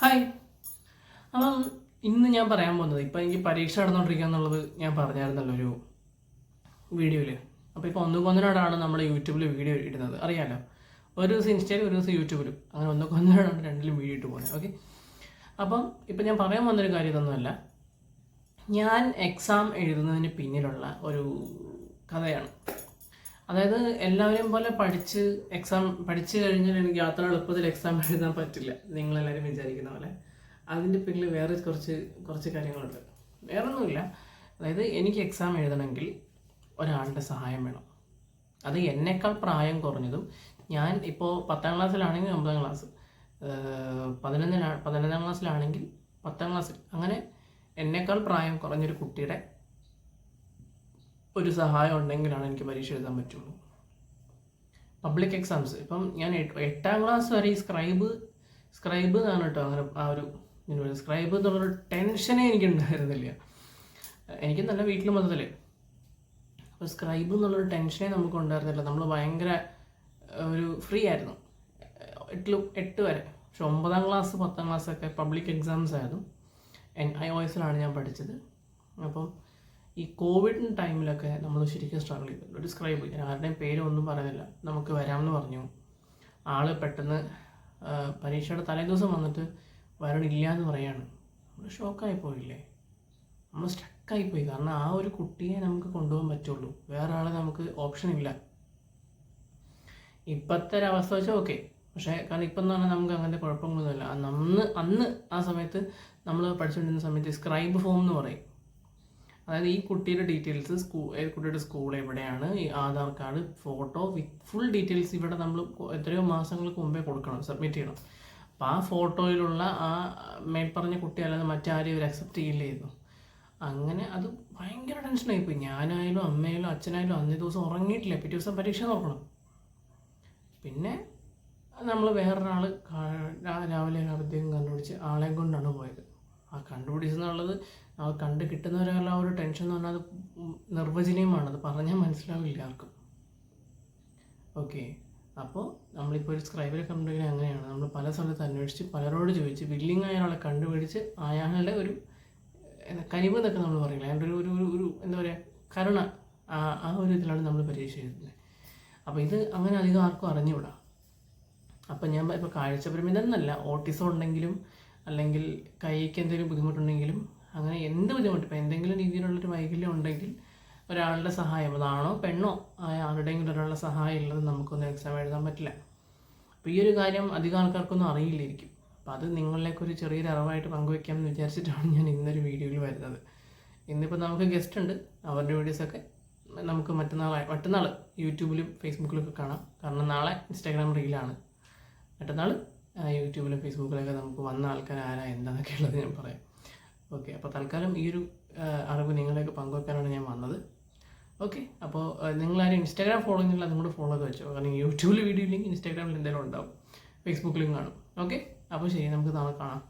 Hi. അപ്പം ഇന്ന് ഞാൻ പറയാൻ പോകുന്നത് ഇപ്പം എനിക്ക് പരീക്ഷ നടന്നുകൊണ്ടിരിക്കുക എന്നുള്ളത് ഞാൻ പറഞ്ഞായിരുന്നല്ലോ ഒരു വീഡിയോയിൽ അപ്പോൾ ഇപ്പോൾ ഒന്നുകൊന്നിനോടാണ് നമ്മൾ യൂട്യൂബിൽ വീഡിയോ ഇടുന്നത്. അറിയാമല്ലോ ഒരു ദിവസം ഇൻസ്റ്റയിലും ഒരു ദിവസം യൂട്യൂബിലും. അങ്ങനെ ഒന്നുകൊന്നിനോടാണ് രണ്ടിലും വീഡിയോ ഇട്ട് പോകുന്നത്. ഓക്കെ? അപ്പം ഇപ്പം ഞാൻ പറയാൻ വന്നൊരു കാര്യം ഇതൊന്നുമല്ല. ഞാൻ എക്സാം എഴുതുന്നതിന് പിന്നിലുള്ള ഒരു കഥയാണ്. അതായത് എല്ലാവരെയും പോലെ പഠിച്ച് എക്സാം പഠിച്ചു കഴിഞ്ഞാൽ എനിക്ക് അത്ര എളുപ്പത്തിൽ എക്സാം എഴുതാൻ പറ്റില്ല. നിങ്ങളെല്ലാവരും വിചാരിക്കുന്ന പോലെ. അതിന്റെ പിന്നിൽ വേറെ കുറച്ച് കുറച്ച് കാര്യങ്ങളുണ്ട്. വേറെ ഒന്നുമില്ല അതായത് എനിക്ക് എക്സാം എഴുതണമെങ്കിൽ ഒരാളുടെ സഹായം വേണം. അത് എന്നേക്കാൾ പ്രായം കുറഞ്ഞതും ഞാൻ ഇപ്പോൾ പത്താം ക്ലാസ്സിലാണെങ്കിൽ ഒമ്പതാം ക്ലാസ് പതിനൊന്നിലാ പതിനൊന്നാം ക്ലാസ്സിലാണെങ്കിൽ പത്താം ക്ലാസ്സിൽ. അങ്ങനെ എന്നേക്കാൾ പ്രായം കുറഞ്ഞൊരു കുട്ടിയുടെ ഒരു സഹായം ഉണ്ടെങ്കിലാണ് എനിക്ക് പരീക്ഷ എഴുതാൻ പറ്റുള്ളൂ. പബ്ലിക് എക്സാംസ് ഇപ്പം ഞാൻ എട്ട്- ക്ലാസ് വരെ ഈ സ്ക്രൈബ് സ്ക്രൈബ് എന്നാണ് കേട്ടോ അങ്ങനെ ആ ഒരു സ്ക്രൈബ് എന്നുള്ളൊരു ടെൻഷനേ എനിക്ക് ഉണ്ടായിരുന്നില്ല. എനിക്ക് നല്ല വീട്ടിൽ മൊത്തത്തിൽ അപ്പോൾ സ്ക്രൈബ് എന്നുള്ളൊരു ടെൻഷനേ നമുക്ക് ഉണ്ടായിരുന്നില്ല. നമ്മൾ ഭയങ്കര ഒരു ഫ്രീ ആയിരുന്നു. എട്ടിലും എട്ട് വരെ. പക്ഷെ ഒമ്പതാം ക്ലാസ് പത്താം ക്ലാസ് ഒക്കെ പബ്ലിക് എക്സാംസ് ആയിരുന്നു. എൻ ഐ ഒ എസിലാണ് ഞാൻ പഠിച്ചത്. അപ്പം ഈ കോവിഡ് ടൈമിലൊക്കെ നമ്മൾ ശരിക്കും സ്ട്രഗിൾ ചെയ്തു ഒരു സ്ക്രൈബ് ഞാൻ ആരുടെയും പേരൊന്നും പറയുന്നില്ല നമുക്ക് വരാമെന്ന് പറഞ്ഞു. ആൾ പെട്ടെന്ന് പരീക്ഷയുടെ തലേദിവസം വന്നിട്ട് വരണില്ല എന്ന് പറയാണ്. നമ്മൾ ഷോക്കായി പോയില്ലേ നമ്മൾ സ്റ്റക്കായി പോയി കാരണം ആ ഒരു കുട്ടിയെ നമുക്ക് കൊണ്ടുപോകാൻ പറ്റുള്ളൂ. വേറെ ആളെ നമുക്ക് ഓപ്ഷൻ ഇല്ല. ഇപ്പോഴത്തെ ഒരു അവസ്ഥ വെച്ചാൽ ഓക്കെ പക്ഷേ കാരണം ഇപ്പം എന്ന് പറഞ്ഞാൽ നമുക്ക് അങ്ങനത്തെ കുഴപ്പങ്ങളൊന്നുമില്ല. അന്ന് അന്ന് ആ സമയത്ത് നമ്മൾ പഠിച്ചുകൊണ്ടിരുന്ന സമയത്ത് സ്ക്രൈബ് ഫോം എന്ന് പറയും. അതായത് ഈ കുട്ടിയുടെ ഡീറ്റെയിൽസ് കുട്ടിയുടെ സ്കൂൾ എവിടെയാണ് Aadhaar card photo with full details ഇവിടെ നമ്മൾ എത്രയോ മാസങ്ങൾക്ക് മുമ്പേ കൊടുക്കണം സബ്മിറ്റ് ചെയ്യണം. അപ്പോൾ ആ ഫോട്ടോയിലുള്ള ആ മേൽപ്പറഞ്ഞ കുട്ടി അല്ലാതെ മറ്റാരും ഇവർ അക്സെപ്റ്റ് ചെയ്യില്ലായിരുന്നു. അങ്ങനെ അത് ഭയങ്കര ടെൻഷനായി പോയി. ഞാനായാലും അമ്മയായാലും അച്ഛനായാലും അന്നേ ദിവസം ഉറങ്ങിയിട്ടില്ല. പിറ്റേ ദിവസം പരീക്ഷ നോക്കണം. പിന്നെ നമ്മൾ വേറൊരാൾ രാവിലെ അദ്ദേഹം കണ്ടുപിടിച്ച് ആളെയും കൊണ്ടാണ് പോയത്. ആ കണ്ടുപിടിച്ചെന്നുള്ളത് ആ കണ്ട് കിട്ടുന്നവരെല്ലാം ആ ഒരു ടെൻഷൻ എന്ന് പറഞ്ഞാൽ അത് നിർവചനീയമാണ്. അത് പറഞ്ഞാൽ മനസ്സിലാവില്ല ആർക്കും. ഓക്കെ അപ്പോൾ നമ്മളിപ്പോൾ ഒരു സ്ക്രൈബറെ കണ്ടുപിടിക്കുന്നത് അങ്ങനെയാണ്. നമ്മൾ പല സ്ഥലത്ത് അന്വേഷിച്ച് പലരോട് ചോദിച്ച് ബില്ലിംഗ് ആയ ഒരാളെ കണ്ടുപിടിച്ച് അയാളുടെ ഒരു കനിവ് എന്നൊക്കെ നമ്മൾ പറയില്ല? അയാളുടെ ഒരു ഒരു ഒരു എന്താ പറയുക കരുണ ആ ഒരു ഇതിലാണ് നമ്മൾ പരീക്ഷ എഴുതുന്നത് അപ്പോൾ ഇത് അങ്ങനെ അധികം ആർക്കും അറിഞ്ഞുകൂടാ. അപ്പം ഞാൻ ഇപ്പോൾ കാഴ്ചപരിമിതം എന്നല്ല ഓട്ടിസം ഉണ്ടെങ്കിലും അല്ലെങ്കിൽ കൈക്ക് എന്തെങ്കിലും ബുദ്ധിമുട്ടുണ്ടെങ്കിലും അങ്ങനെ എന്ത് ബുദ്ധിമുട്ട്. ഇപ്പോൾ എന്തെങ്കിലും രീതിയിലുള്ളൊരു വൈകല്യം ഉണ്ടെങ്കിൽ ഒരാളുടെ സഹായം അതാണോ പെണ്ണോ ആയ ആരുടെയെങ്കിലും ഒരാളുടെ സഹായം ഇല്ലാതെ നമുക്കൊന്നും എക്സാം എഴുതാൻ പറ്റില്ല. അപ്പോൾ ഈ ഒരു കാര്യം അധികം ആൾക്കാർക്കൊന്നും അറിയില്ലായിരിക്കും. അപ്പോൾ അത് നിങ്ങളിലേക്ക് ഒരു ചെറിയൊരു അറിവായിട്ട് പങ്കുവെക്കാമെന്ന് വിചാരിച്ചിട്ടാണ് ഞാൻ ഇന്നൊരു വീഡിയോയിൽ വരുന്നത്. ഇന്നിപ്പോൾ നമുക്ക് ഗസ്റ്റ് ഉണ്ട്. അവരുടെ വീഡിയോസൊക്കെ നമുക്ക് മറ്റന്നാൾ മറ്റന്നാൾ യൂട്യൂബിലും ഫേസ്ബുക്കിലും ഒക്കെ കാണാം. കാരണം നാളെ ഇൻസ്റ്റാഗ്രാം റീലാണ് മറ്റന്നാൾ യൂട്യൂബിലും ഫേസ്ബുക്കിലൊക്കെ നമുക്ക് വന്ന ആൾക്കാർ ആരാ എന്താണെന്നൊക്കെ ഉള്ളത് ഞാൻ പറയാം. ഓക്കെ അപ്പോൾ തൽക്കാലം ഈ ഒരു അറിവ് നിങ്ങളെയൊക്കെ പങ്കുവെക്കാനാണ് ഞാൻ വന്നത്. ഓക്കെ അപ്പോൾ നിങ്ങളാരും ഇൻസ്റ്റാഗ്രാം ഫോളോ ചെയ്യുന്നില്ല അതും കൂടെ ഫോളോ ഒക്കെ വെച്ചോ. കാരണം യൂട്യൂബിൽ വീഡിയോ ഇല്ലെങ്കിൽ ഇൻസ്റ്റാഗ്രാമിൽ എന്തെങ്കിലും ഉണ്ടാവും ഫേസ്ബുക്കിലും കാണും. ഓക്കെ അപ്പോൾ ശരി നമുക്ക് നാളെ കാണാം.